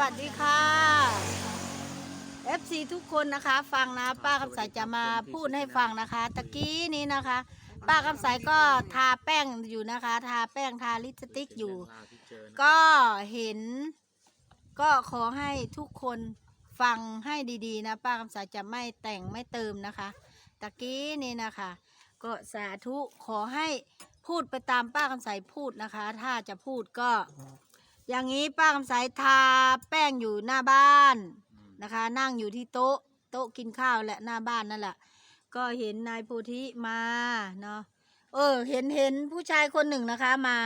วัสดีค่ะ FC ทุกคนนะคะ ฟังนะ ป้าคำใสจะมาพูดให้ฟังนะคะ ตะกี้นี้นะคะ ป้าคำใสก็ทาแป้งอยู่นะคะ ทาแป้งทาลิปสติกอยู่ ก็เห็น ก็ขอให้ทุกคนฟังให้ดีๆนะ ป้าคำใสจะไม่แต่งไม่เติมนะคะ ตะกี้นี้นะคะ ก็สาธุขอให้พูดไปตามป้าคำใสพูดนะคะ ถ้าจะพูดก็ อย่างนี้ป้าคำใสทาแป้งอยู่หน้าบ้านนะคะ นั่งอยู่ที่โต๊ะ โต๊ะกินข้าวและหน้าบ้านนั่นแหละก็เห็นนายโพธิมาเนาะเออ เห็นเห็นผู้ชายคนหนึ่งนะคะมา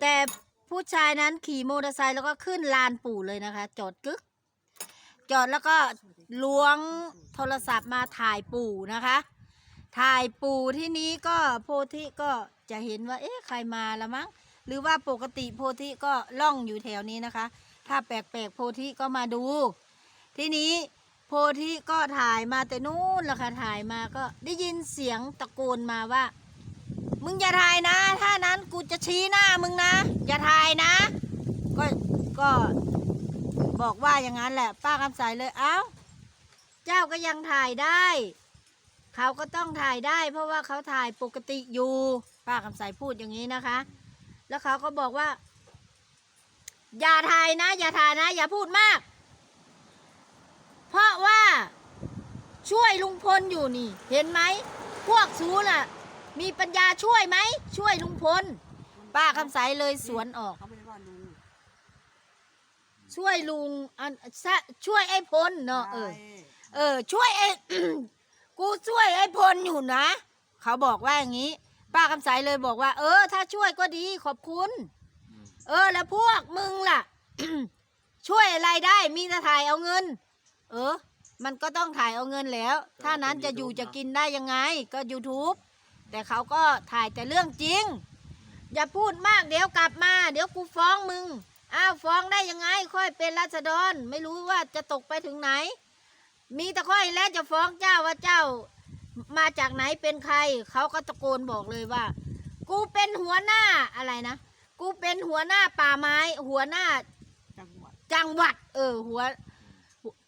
แต่ผู้ชายนั้นขี่มอเตอร์ไซค์แล้วก็ขึ้นลานปู่เลยนะคะ จอดกึก จอดแล้วก็ล้วงโทรศัพท์มาถ่ายปู่นะคะ ถ่ายปู่ที่นี้ก็โพธิก็จะเห็นว่า เอ๊ะใครมาละมั้ง หรือว่าปกติโพธิก็ล่องอยู่แถวนี้นะคะ ถ้าแปลกๆโพธิก็มาดู ทีนี้โพธิก็ถ่ายมาแต่นู้นละค่ะถ่ายมาก็ได้ยินเสียงตะโกนมาว่า มึงอย่าถ่ายนะ ถ้านั้นกูจะชี้หน้ามึงนะ อย่าถ่ายนะ ก็ก็บอกว่าอย่างนั้นแหละ ป้าคำใสเลยเอ้า เจ้าก็ยังถ่ายได้เขาก็ต้องถ่ายได้ เพราะว่าเขาถ่ายปกติอยู่ ป้าคำใสพูดอย่างนี้นะคะ แล้วเขาก็บอกว่า อย่าถ่ายนะ อย่าถ่ายนะ อย่าพูดมาก เพราะว่าช่วยลุงพลอยู่นี่ เห็นไหม พวกซูน่ะ มีปัญญาช่วยไหม ช่วยลุงพล ป้าคำใสเลยสวนออก เขาไม่ได้ว่าลุงช่วยลุงอันซะช่วยไอ้พลเนาะเออใช่เออ ช่วยไอ้ กูช่วยไอ้พลอยู่นะ เขาบอกว่าอย่างนี้ ป้าคำใสเลยบอกว่า เออ ถ้าช่วยก็ดีขอบคุณ เออ แล้วพวกมึงล่ะ ช่วยอะไรได้มีแต่ถ่ายเอาเงิน เออ มันก็ต้องถ่ายเอาเงินแล้ว ถ้านั้นจะอยู่จะกินได้ยังไง ก็ YouTube แต่เขาก็ถ่ายแต่เรื่องจริง อย่าพูดมากเดี๋ยวกลับมา เดี๋ยวกูฟ้องมึง อ้าวฟ้องได้ยังไง ค่อยเป็นราษฎร ไม่รู้ว่าจะตกไปถึงไหน มีแต่ค่อยแล้วจะฟ้องเจ้าว่าเจ้า มาจากไหนเป็นใคร เขาก็ตะโกนบอกเลยว่า กูเป็นหัวหน้าอะไรนะ กูเป็นหัวหน้าป่าไม้ หัวหน้าจังหวัดจังหวัด เออ หัว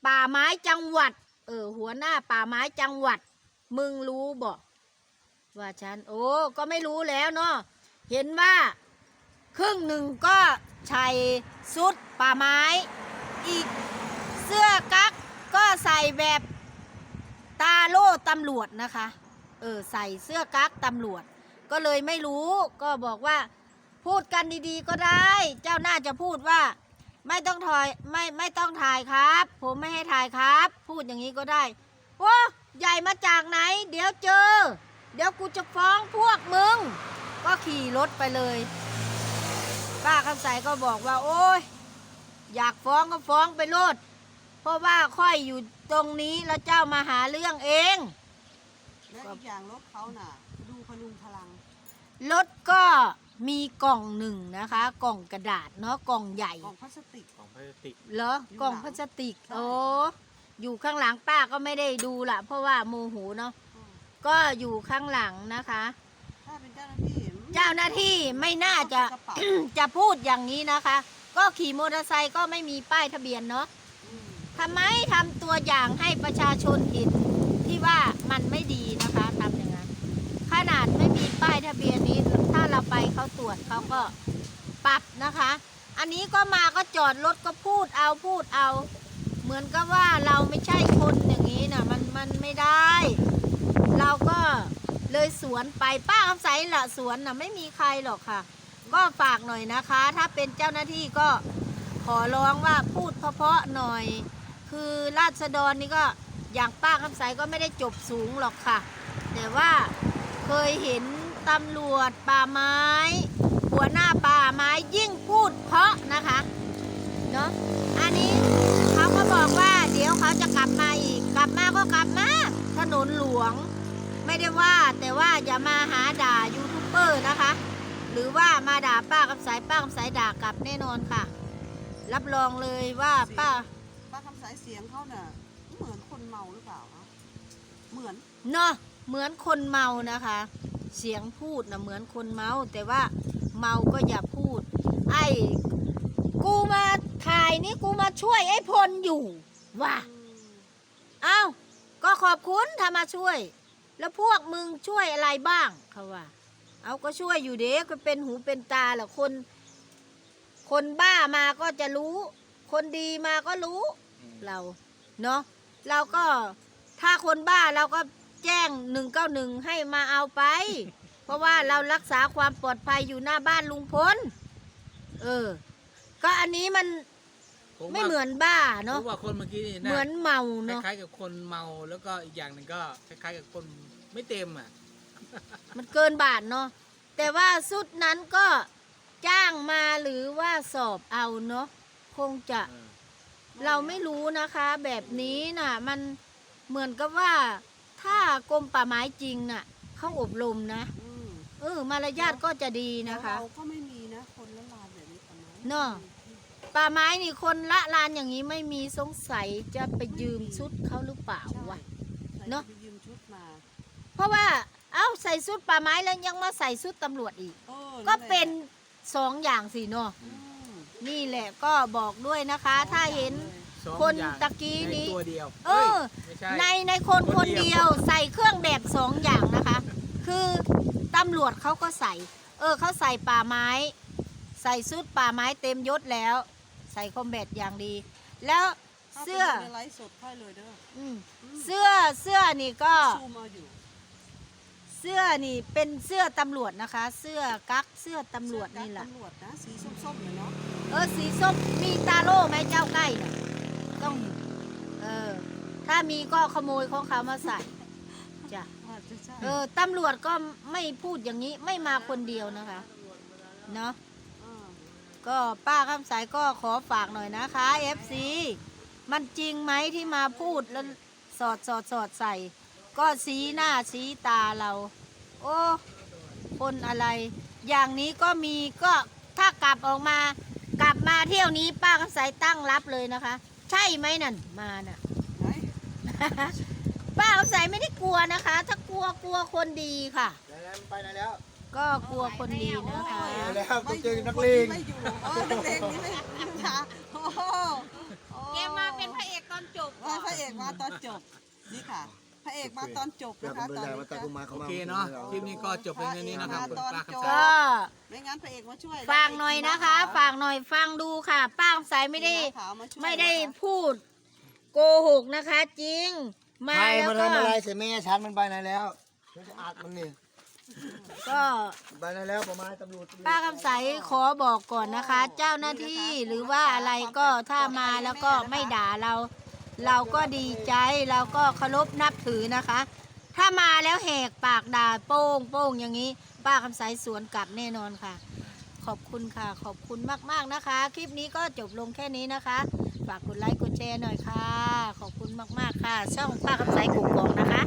ป่าไม้จังหวัด เออ หัวหน้าป่าไม้จังหวัด มึงรู้บอกว่าฉัน โอ้ก็ไม่รู้แล้วเนาะเห็นว่า ครึ่งหนึ่งก็ใช้สุดป่าไม้ อีกเสื้อกั๊กก็ใส่แบบ ตาโล่ตำรวจนะคะ เออใส่เสื้อกั๊กตำรวจ ก็เลยไม่รู้ก็บอกว่า พูดกันดีๆก็ได้ เจ้าน่าจะพูดว่า ไม่ต้องถ่ายไม่ไม่ต้องถ่ายครับ ผมไม่ให้ถ่ายครับ พูดอย่างนี้ก็ได้โอ้ใหญ่มาจากไหน เดี๋ยวเจอ เดี๋ยวกูจะฟ้องพวกมึง ก็ขี่รถไปเลยป้าคำใสก็บอกว่า โอ้ยอยากฟ้องก็ฟ้องไปโลด เพราะว่าค่อยอยู่ตรงนี้แล้วเจ้ามาหาเรื่องเอง และอีกอย่างรถเขาน่ะ ดูพลุงพลัง รถก็มีกล่องหนึ่งนะคะ กล่องกระดาษเนาะกล่องใหญ่กล่องพลาสติก ของพลาสติกเหรออยู่กล่องหลังพลาสติกใช่ โอ้อยู่ข้างหลังป้าก็ไม่ได้ดูละเพราะว่าโมโหเนาะอืมก็อยู่ข้างหลังนะคะ ถ้าเป็นเจ้าหน้าที่เจ้าหน้าที่ไม่น่าจะ กระเป๋า จะพูดอย่างนี้นะคะ ก็ขี่มอเตอร์ไซค์ก็ไม่มีป้ายทะเบียนเนาะอืม ทำไมทำตัวอย่างให้ประชาชนเห็นที่ว่ามันไม่ดีนะคะทำอย่างนั้นขนาดไม่มีป้ายทะเบียนนี้ถ้าเราไปเขาตรวจเขาก็ปรับนะคะ อันนี้ก็มาก็จอดรถก็พูดเอาพูดเอา เหมือนกับว่าเราไม่ใช่คนอย่างนี้นะมันมันไม่ได้ เราก็เลยสวนไปป้าคำใสละสวนนะไม่มีใครหรอกค่ะ ก็ฝากหน่อยนะคะ ถ้าเป็นเจ้าหน้าที่ก็ขอร้องว่าพูดเพาะๆหน่อย คือราษฎรนี่ก็อย่างป้าคำใสก็ไม่ได้จบสูงหรอกค่ะ แต่ว่าเคยเห็นตำรวจป่าไม้ หัวหน้าป่าไม้ยิ่งพูดเพราะนะคะเนาะอันนี้เขาก็บอกว่าเดี๋ยวเขาจะกลับมาอีก กลับมาก็กลับมาถนนหลวง ไม่ได้ว่าแต่ว่าอย่ามาหาด่ายูทูบเบอร์นะคะ หรือว่ามาด่าป้าคำสายป้าคำสายด่ากลับแน่นอนค่ะ รับรองเลยว่าป้า สายเสียงเขาน่ะเหมือนคนเมาหรือเปล่าคะเหมือนเนาะเหมือนคนเมานะคะ เสียงพูดนะเหมือนคนเมา แต่ว่าเมาก็อย่าพูด ไอ้กูมาถ่ายนี่กูมาช่วยไอ้พลอยู่ว่ะอืมเอ้าก็ขอบคุณถ้ามาช่วย แล้วพวกมึงช่วยอะไรบ้างเขาว่า เอาก็ช่วยอยู่เด็กก็เป็นหูเป็นตาแหละคน คนบ้ามาก็จะรู้ คนดีมาก็รู้ เราเนาะเราก็ถ้าคนบ้าเราก็แจ้งหนึ่งเก้าหนึ่งให้มาเอาไป เพราะว่าเรารักษาความปลอดภัยอยู่หน้าบ้านลุงพลเออ ก็อันนี้มันผมไม่ว่าเหมือนบ้าผเนาะมว่าคนเมื่อกี้นี่เหมือนเมาคเนาะล้ายๆกับคนเมาแล้วก็อีกอย่างหนึ่งก็คล้ายๆกับคนไม่เต็มอะมันเกินบาทเนาะแต่ว่าสุดนั้นก็จ้างมาหรือว่าสอบเอาเนาะคงจะ เออ เราไม่รู้นะคะแบบนี้น่ะ มันเหมือนกับว่าถ้ากรมป่าไม้จริงน่ะเขาอบรมนะอืมเออมารยาทก็จะดีนะคะเราก็ไม่มีนะ คนละลานแบบนี้ประมาณเนอะ ป่าไม้นี่คนละลานอย่างนี้ไม่มีสงสัยจะไปยืมชุดเขาหรือเปล่าใช่วะใส่เนอะไปยืมชุดมาเพราะว่าเอ้าใส่ชุดป่าไม้แล้วยังมาใส่ชุดตำรวจอีกออก็แหละเป็นสองอย่างสิเนาะ อืม นี่แหละก็บอกด้วยนะคะ ถ้าเห็น สองคนอย่างตะกี้นี้ในตัวเดียวเออ ฮ้ยไม่ใช่ ในในคนคคนนเดีเดียยววใส่เครื่องแบบสองอย่างนะคะ คือตำรวจเขาก็ใส่ เออเขาใส่ป่าไม้ ใส่ชุดป่าไม้เต็มยศแล้ว ใส่คอมแบทอย่างดี แล้วถ้าเสื้อไปดูในไลฟ์สดค่อยเลยเด้ออืมอืมเสื้อเสื้อนี่ก็ ซูมเอาอยู่เสื้อนี่เป็นเสื้อตำรวจนะคะ เสื้อกั๊กเสื้อตำรวจนี่แหละ ตำรวจนะสีส้มๆเลยเนาะเออสีส้มมีตาโล่ไหมเจ้าใกล้น่ะต้องเออถ้ามีก็ขโมยของเขามาใส่จ้ะอาจจะใช่เออตำรวจก็ไม่พูดอย่างนี้ไม่มาคนเดียวนะคะเนาะก็ป้าคำสายก็ขอฝากหน่อยนะคะ FC มันจริงไหมที่มาพูดแล้วสอดสอดสอดใส่ ก็สีหน้าสีตาเรา โอ้ คนอะไร อย่างนี้ก็มีก็ถ้ากลับออกมา กลับมาเที่ยวนี้ป้าคำสายตั้งรับเลยนะคะ ใช่ไหมนั่นมาน่ะไหนป้าคำสายไม่ได้กลัวนะคะ ถ้ากลัวกลัวคนดีค่ะ แล้วไปไหนแล้วก็กลัวคนดีนะคะ ไปแล้วต้องเจอนักคนเลที่งไม่อยู่เออนักเลงนี่ไม่ค่ะโอ้โหโอ้แกมาเป็นพระเอกตอนจบเออพระเอกมาตอนจบ นี่ค่ะ พระเอกมาตอนจบเดี๋ยวนะผมคะไปตอนได้นี้มาตากุมาเขาโอมาเคเนาะคลิปนี้ก็จบเพียงเท่านี้นะครับคุณป้าคำสาก็ยไม่งั้นพระเอกมาช่วยฟังหน่อยนะคะฝากหน่อยฟังดูค่ะ ป้าคำสายไม่ได้ขาวาช่วยไม่ได้พูด โกหกนะคะ จริง มาใครแล้วมาก็ทำอะไรเสียแม่ฉันมันไปไหนแล้วฉันจะอัดมันนี่ก็ไปไหนแล้วประมาณตำรวจป้าคำใสขอบอกก่อนนะคะ เจ้าหน้าที่หรือว่าอะไรก็ถ้ามาแล้วก็ไม่ด่าเรา เราก็ดีใจเราก็เคารพนับถือนะคะ ถ้ามาแล้วแหกปากด่าโป้งโป้งอย่างนี้ ป้าคำสายสวนกลับแน่นอนค่ะ ขอบคุณค่ะ ขอบคุณมากๆนะคะ คลิปนี้ก็จบลงแค่นี้นะคะ ฝากกดไลค์กดแชร์หน่อยค่ะ ขอบคุณมากๆค่ะ ช่องป้าคำสายกุกกองนะคะ